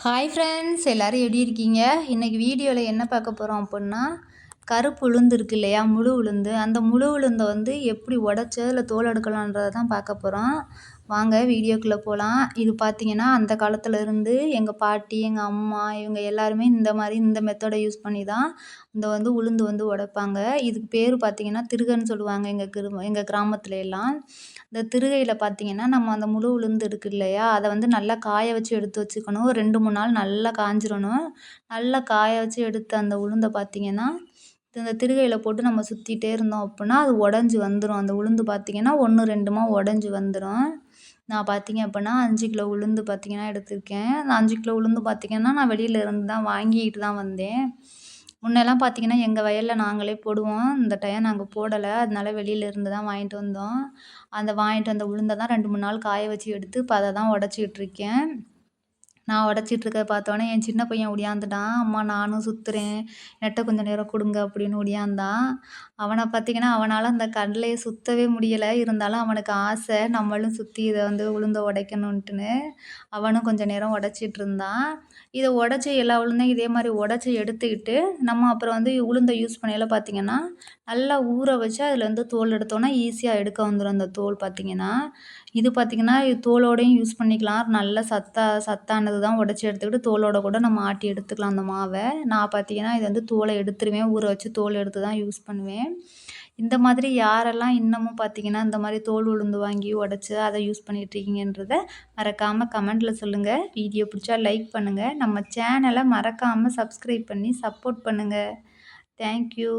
Hi friends எல்லோரும் எப்படி இருக்கீங்க? இன்றைக்கி வீடியோவில் என்ன பார்க்க போகிறோம் அப்புடின்னா கருப்பு உளுந்து இருக்குது இல்லையா முழு உளுந்து. அந்த முழு உளுந்தை வந்து எப்படி உடச்சி அதில் தோல் எடுக்கலான்றதை தான் பார்க்க போகிறோம் வாங்க வீடியோக்குள்ளே போகலாம் இது பார்த்திங்கன்னா அந்த காலத்தில் இருந்து எங்கள் பாட்டி எங்கள் அம்மா இவங்க எல்லாருமே இந்த மாதிரி இந்த மெத்தடை யூஸ் பண்ணி தான் இந்த வந்து உளுந்து வந்து உடைப்பாங்க. இதுக்கு பேர் பார்த்திங்கன்னா திருகன்னு சொல்லுவாங்க எங்கள் கிரு எங்கள் கிராமத்துல எல்லாம். இந்த திருகையில் பார்த்திங்கன்னா நம்ம அந்த முழு உளுந்து இருக்குது இல்லையா அதை வந்து நல்லா காய வச்சு எடுத்து வச்சுக்கணும். ரெண்டு மூணு நாள் நல்லா காஞ்சிடணும் நல்லா காய வச்சு எடுத்த அந்த உளுந்தை பார்த்திங்கன்னா இந்த திருகையில் போட்டு நம்ம சுற்றிட்டே இருந்தோம் அப்புடின்னா அது உடஞ்சி வந்துடும் அந்த உளுந்து பார்த்திங்கன்னா ஒன்று ரெண்டுமா உடஞ்சி வந்துடும் நான் பார்த்திங்க அப்படின்னா அஞ்சு கிலோ உளுந்து பார்த்திங்கன்னா எடுத்திருக்கேன். அந்த அஞ்சு கிலோ உளுந்து பார்த்திங்கன்னா நான் வெளியில இருந்து தான் வாங்கிக்கிட்டு தான் வந்தேன். முன்னெல்லாம் பார்த்திங்கன்னா எங்கள் வயலில் நாங்களே போடுவோம். இந்த டைம் நாங்கள் போடலை. அதனால வெளியில் இருந்து தான் வாங்கிட்டு வந்தோம். அந்த வாங்கிட்டு வந்த உளுந்தை தான் ரெண்டு மூணு நாள் காய வச்சு எடுத்து இப்போ அதை தான் உடச்சிக்கிட்டு நான் நான் உடச்சிட்ருக்க பார்த்தோன்னே என் சின்ன பையன் ஒடியாந்துட்டான். அம்மா நானும் சுற்றுறேன் நெட்டை கொஞ்சம் நேரம் கொடுங்க அப்படின்னு ஒடியாந்தான். அவனை பார்த்திங்கன்னா அவனால் அந்த கடலையை சுற்றவே முடியலை. இருந்தாலும் அவனுக்கு ஆசை நம்மளும் சுற்றி இதை வந்து உளுந்த உடைக்கணுன்ட்டுன்னு அவனும் கொஞ்சம் நேரம் உடச்சிட்டு இருந்தான் இதை உடச்சி எல்லா உளுந்தையும் இதே மாதிரி உடச்சி எடுத்துக்கிட்டு நம்ம அப்புறம் வந்து உளுந்தை யூஸ் பண்ணையில் பார்த்திங்கன்னா நல்லா ஊற வச்சு அதில் வந்து தோல் எடுத்தோன்னா ஈஸியாக எடுக்க வந்துடும் அந்த தோல் பார்த்திங்கன்னா. இது பார்த்திங்கன்னா தோலோடையும் யூஸ் பண்ணிக்கலாம். நல்ல சத்தா சத்தானது அதுதான் உடச்சி எடுத்துக்கிட்டு தோலோட கூட நம்ம ஆட்டி எடுத்துக்கலாம் அந்த மாவை. நான் பார்த்தீங்கன்னா இது வந்து தோலை எடுத்துருவேன். ஊற வச்சு தோல் எடுத்து தான் யூஸ் பண்ணுவேன். இந்த மாதிரி யாரெல்லாம் இன்னமும் பார்த்தீங்கன்னா இந்த மாதிரி தோல் உளுந்து வாங்கி உடச்சி அதை யூஸ் பண்ணிகிட்ருக்கீங்கன்றத மறக்காமல் கமெண்ட்டில் சொல்லுங்கள் வீடியோ பிடிச்சா லைக் பண்ணுங்கள் நம்ம சேனலை மறக்காமல் சப்ஸ்கிரைப் பண்ணி சப்போர்ட் பண்ணுங்கள் தேங்க்யூ